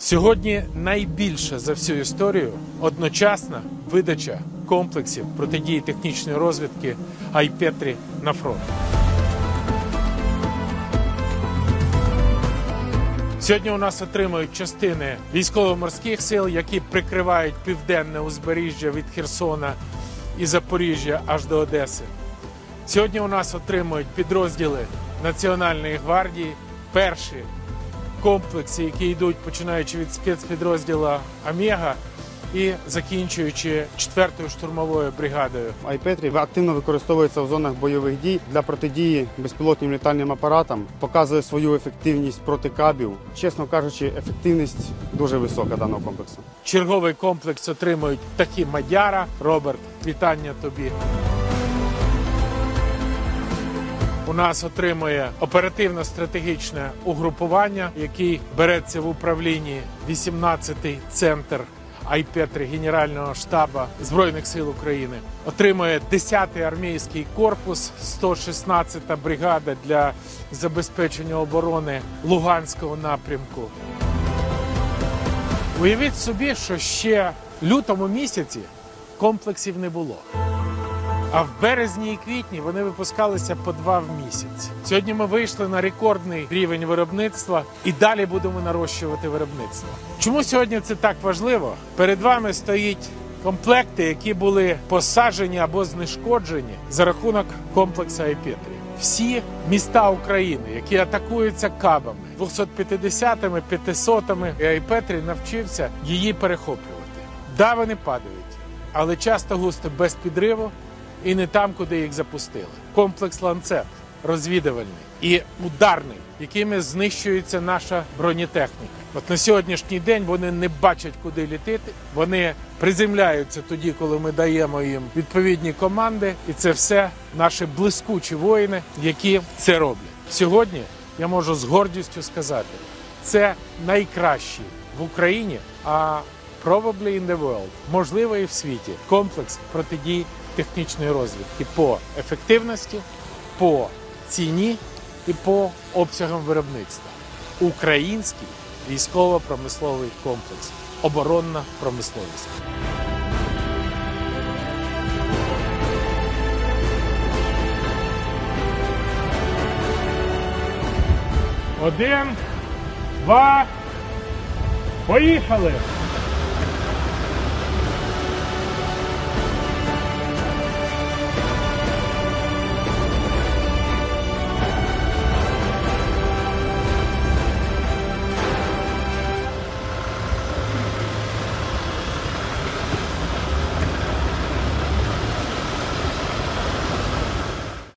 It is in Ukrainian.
Сьогодні найбільша за всю історію одночасна видача комплексів протидії технічної розвідки Айпетрі на фронт. Сьогодні у нас отримують частини військово-морських сил, які прикривають південне узбережжя від Херсона і Запоріжжя аж до Одеси. Сьогодні у нас отримують підрозділи Національної гвардії, перші комплекси, які йдуть починаючи від спецпідрозділу Омега і закінчуючи 4-ю штурмовою бригадою. Айпетрі активно використовується в зонах бойових дій для протидії безпілотним літальним апаратам, показує свою ефективність проти кабів. Чесно кажучи, ефективність дуже висока даного комплексу. Черговий комплекс отримують птахи Мадяра. Роберт, вітання тобі. У нас отримує оперативно-стратегічне угрупування, який береться в управлінні 18-й центр Айпетри Генерального штабу Збройних сил України. Отримує 10-й армійський корпус, 116-та бригада для забезпечення оборони Луганського напрямку. Уявіть собі, що ще лютому місяці комплексів не було. А в березні і квітні вони випускалися по два в місяць. Сьогодні ми вийшли на рекордний рівень виробництва і далі будемо нарощувати виробництво. Чому сьогодні це так важливо? Перед вами стоїть комплекти, які були посаджені або знешкоджені за рахунок комплексу Айпетрі. Всі міста України, які атакуються кабами, 250-ми, 500-ми, і Айпетрі навчився її перехоплювати. Да, вони падають, але часто густо без підриву і не там, куди їх запустили. Комплекс ланцет розвідувальний і ударний, якими знищується наша бронетехніка. От на сьогоднішній день вони не бачать, куди літити. Вони приземляються тоді, коли ми даємо їм відповідні команди, і це все наші блискучі воїни, які це роблять. Сьогодні я можу з гордістю сказати, це найкращий в Україні, а probably in the world, можливо і в світі, комплекс протидії технічної розвідки по ефективності, по ціні і по обсягам виробництва. Український військово-промисловий комплекс, оборонна промисловість. Один, два, поїхали!